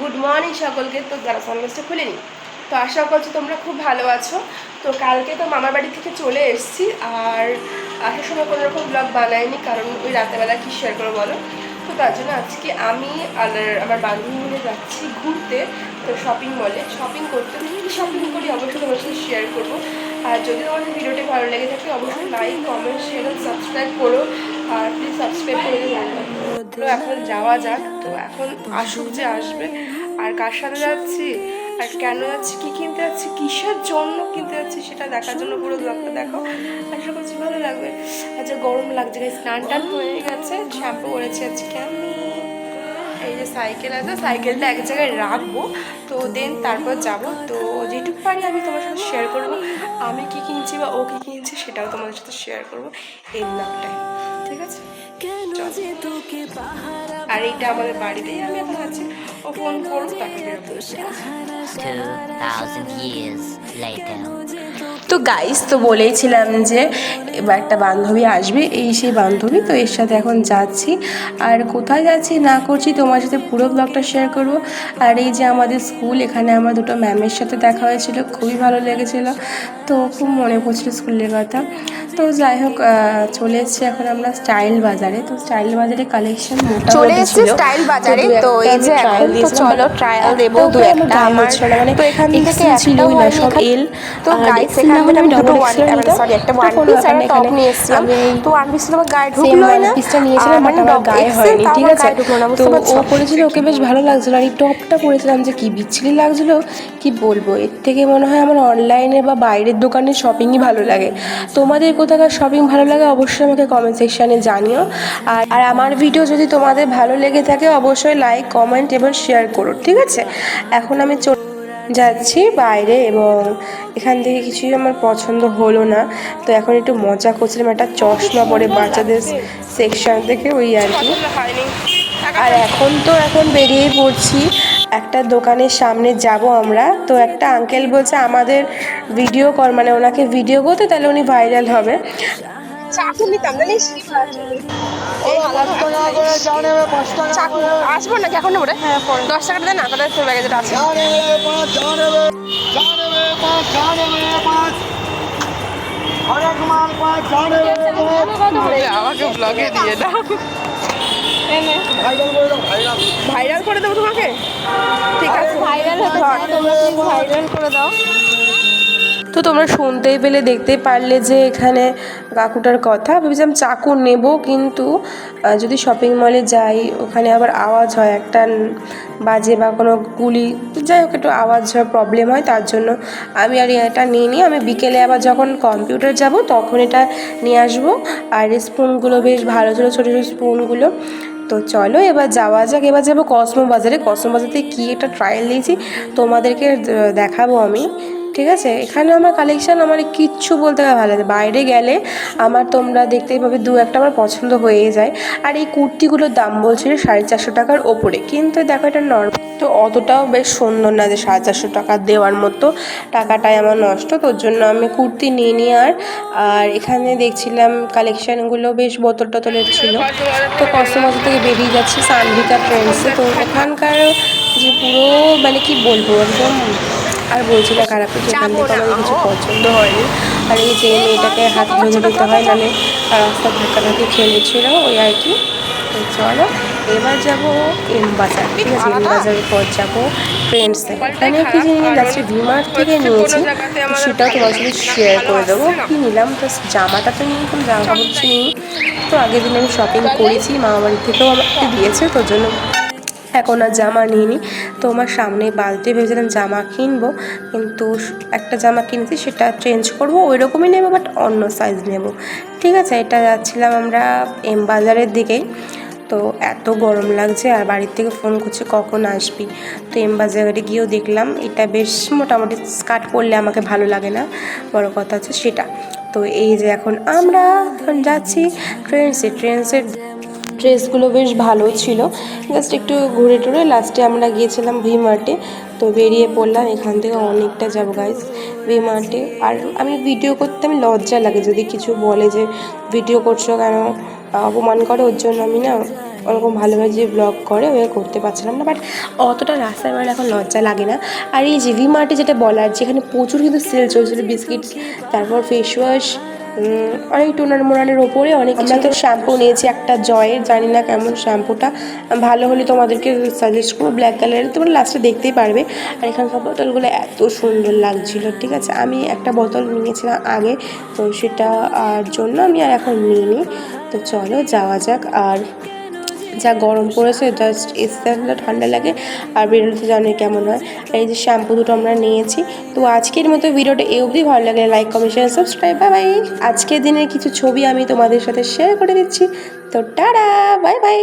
Good morning সকলকে। তো যারা সানগ্লাসটা খুলে তো আশা করছি তোমরা খুব ভালো আছো। তো কালকে তো মামার বাড়ি থেকে চলে এসেছি, আর আসার সময় কোনো রকম ব্লগ বানাইনি, কারণ ওই রাতেবেলা কী শেয়ার করব বলো? তো তার জন্য আজকে আমি আর আমার বান্ধবী মিলে যাচ্ছি ঘুরতে, তো শপিং মলে শপিং করতে আমি কী শপিং করি অবশ্যই তোমার সাথে শেয়ার করব। আর যদি তোমাদের ভিডিওটি ভালো লেগে থাকে, অবশ্যই লাইক কমেন্ট শেয়ার সাবস্ক্রাইব করো। আর তো এখন যাওয়া যাক, তো এখন আসুক যে আসবে। আর কার সাথে যাচ্ছি? আর কেন যাচ্ছি? কী কিনতে যাচ্ছি? কিসের জন্য কিনতে যাচ্ছি সেটা দেখার জন্য পুরো ব্লগটা দেখো। আশা করছি ভালো লাগবে। আচ্ছা গরম লাগছে। স্নান টান হয়ে গেছে। শ্যাম্পু করেছি আজকে আমি। এই যে সাইকেল আছে সাইকেলটা এক জায়গায় রাখব। তো দেন তারপর যাব। তো যেটুকু পারি আমি তোমার সাথে শেয়ার করব। আমি কি কিনছি বা ও কি কিনছে সেটাও তোমাদের সাথে শেয়ার করব। এই ব্লগটায় ঠিক আছে। আর এইটা আমাদের বাড়িতেই আমি এখন আছি। ও ফোন করুক তাকে বেরোবো, ঠিক আছে? 2000 years later. তো গাইস তো বলেইছিলাম যে এবার একটা বান্ধবী আসবে এই সেই বান্ধবী তো এর সাথে এখন যাচ্ছি। আর কোথায় যাচ্ছি না করছি তোমার সাথে পুরো ব্লগটা শেয়ার করব। আর এই যে আমাদের স্কুল এখানে আমার দুটো ম্যামের সাথে দেখা হয়েছিল খুবই ভালো লেগেছিল। তো খুব মনে পড়ছিল স্কুলের কথা। তো যাই হোক চলে এসেছি এখন আমরা স্টাইল বাজারে। তো স্টাইল বাজারে কালেকশন চলে এসেছি স্টাইল বাজারে তো এই যে এখন তো চলো ট্রায়াল দেবো দু একটা আমার মানে তো এখান থেকে ছিলই না সব এল তো গাইস এখান থেকে আমি দুটো ওয়ান সরি একটা ওয়ান পিস আর টপ নিয়ে এসেছিলাম তো ওয়ান পিস আমার গায়ে ঢুকলোই না? পিসটা নিয়েছিলাম বাট আমার গায়ে হয়নি ঠিক আছে? তো ও পরেছিল ওকে বেশ ভালো লাগছিল আর এই টপটা পরেছিলাম যে কি বিচ্ছিরি লাগছিল কি বলব? এর থেকে মনে হয় আমার অনলাইনে বা বাইরের দোকানে শপিংই ভালো লাগে। তোমাদের কোথাকার শপিং ভালো লাগে অবশ্যই আমাকে কমেন্ট সেকশানে জানিও। আর আর আমার ভিডিও যদি তোমাদের ভালো লেগে থাকে অবশ্যই লাইক কমেন্ট এবং শেয়ার করো ঠিক আছে? এখন আমি চলে যাচ্ছি বাইরে এবং এখান থেকে কিছুই আমার পছন্দ হলো না। তো এখন একটু মজা করছিলাম, একটা চশমা পরে বাচ্চাদের সেকশন থেকে ওই আর কি। আর এখন তো এখন বেরিয়েই পড়ছি। একটা দোকানের সামনে যাব আমরা। তো একটা আঙ্কেল বলছে, আমাদের ভিডিও কর মানে ওনাকে ভিডিও করতে তাহলে উনি ভাইরাল হবে। চাকু নিতাম জানিস চাকু আসব নাকি এখন নেব রে? দশ টাকাটা দে না তাহলে তোর ব্যাগে যেটা আছে। আমাকে ব্লগে দিয়ে দাও। ভাইরাল করে দেবো তোমাকে? ঠিক আছে। ভাইরাল ভাইরাল করে দাও। তো তোমরা শুনতেই পেলে, দেখতেই পারলে যে এখানে কাকুটার কথা। ভেবেছিলাম চাকু নেব, কিন্তু যদি শপিং মলে যাই, ওখানে আবার আওয়াজ হয়, একটা বাজে বা কোনো গুলি। যাই হোক, একটু আওয়াজ হয় প্রবলেম হয়, তার জন্য আমি আর এটা নিয়ে নিই আমি বিকেলে আবার যখন কম্পিউটার যাব, তখন এটা নিয়ে আসব। আর স্পুনগুলো বেশ ভালো ছিল, ছোটো ছোটো স্পুনগুলো তো চলো, এবার যাওয়া যাক। এবার যাব কসমো বাজারে কসমো বাজারে কী একটা ট্রায়াল দিয়েছি তোমাদেরকে দেখাবো আমি। ঠিক আছে? এখানে আমার কালেকশান আমার কিচ্ছু বলতে গেলে ভালো লাগে বাইরে গেলে আমার তোমরা দেখতেই পাবে দু একটা আমার পছন্দ হয়ে যায়। আর এই কুর্তিগুলোর দাম বলছিল সাড়ে চারশো টাকার ওপরে। কিন্তু দেখো এটা নর্মাল তো অতটাও বেশ সুন্দর না যে সাড়ে চারশো টাকা দেওয়ার মতো টাকাটাই আমার নষ্ট। তোর জন্য আমি কুর্তি নিয়ে নিই আর আর এখানে দেখছিলাম কালেকশানগুলো বেশ বোতল টোতলের ছিল। তো কসমস থেকে বেরিয়ে যাচ্ছি, সানভিকা ট্রেন্ডসে তো এখানকার যে পুরো মানে কি বলব একদম আর বলছি না খারাপ কিছু এখান থেকে আমার কিছু পছন্দ হয়নি। আর এই যে মেয়েটাকে হাত ধরে দিতে হয় নাহলে রাস্তা ধাক্কাধাক্কি খেলেছিল ওই আর কি। চলো এবার যাব এম বাজার। ঠিক আছে এম বাজারের পর যাব ফ্রেন্ডসে এখানে কি জিনিস যাচ্ছে ভিমার্ট থেকে নিয়েছি সেটাও তোমার সাথে শেয়ার করে দেবো। কি নিলাম? তো জামাটা তো নিয়ে কোনো জামা কাপড় কিছু নিই তো আগের দিন আমি শপিং করেছি মামা বাড়ি থেকেও আমাকে দিয়েছে তোর জন্য এখন আর জামা নিইনি। তো আমার সামনে বালতি ভেবেছিলাম জামা কিনবো, কিন্তু একটা জামা কিনেছি, সেটা চেঞ্জ করব ওই রকমই নেব বাট অন্য সাইজ নেব। ঠিক আছে, এটা যাচ্ছিলাম আমরা এম বাজারের দিকেই। তো এত গরম লাগছে, আর বাড়ির থেকে ফোন করছে, কখন আসবি? তো এম বাজারে গিয়েও দেখলাম, এটা বেশ মোটামুটি স্কার্ট পরলে আমাকে ভালো লাগে না। বড় কথা হচ্ছে সেটা। তো এই যে এখন আমরা যাচ্ছি ট্রেন্সে ট্রেন্সের ড্রেসগুলো বেশ ভালো ছিল। জাস্ট একটু ঘুরে টুরে লাস্টে আমরা গিয়েছিলাম ভি মার্টে তো বেরিয়ে পড়লাম, এখান থেকে অনেকটা যাব গাইজ ভি মার্টে আর আমি ভিডিও করতে আমি লজ্জা লাগে যদি কিছু বলে যে ভিডিও করছ কেন? অপমান করে, ওর জন্য আমি না ওরকম ভালোভাবে যে ব্লগ করে ওই করতে পারছিলাম না। বাট অতটা রাস্তায় বেরোলে এখন লজ্জা লাগে না। আর এই যে ভি মার্টে যেটা বলার, যেখানে প্রচুর কিন্তু সেল চলছিল বিস্কিটস তারপর ফেস ওয়াশ অনেক টোনার মোনানের ওপরে অনেক আমরা তো শ্যাম্পু নিয়েছি, একটা জয়ের, জানি না কেমন শ্যাম্পুটা ভালো হলে তোমাদেরকে সাজেস্ট করব ব্ল্যাক কালারের তোমরা লাস্টে দেখতেই পারবে। আর এখানকার বোতলগুলো এত সুন্দর লাগছিল, ঠিক আছে? আমি একটা বোতল নিয়েছিলাম আগে, তো সেটা আর জন্য আমি আর এখন নিইনি। তো চলো, যাওয়া যাক। আর যা গরম পড়েছে জাস্ট এসে আসলে ঠান্ডা লাগে। আর বেরোতে জানি কেমন হয়। এই যে শ্যাম্পু দুটো আমরা নিয়েছি। তো আজকের মতো ভিডিওটা এই অবধি। ভালো লাগে like comment share subscribe bye bye আজকের দিনের কিছু ছবি আমি তোমাদের সাথে শেয়ার করে দিচ্ছি। তো টাটা বাই বাই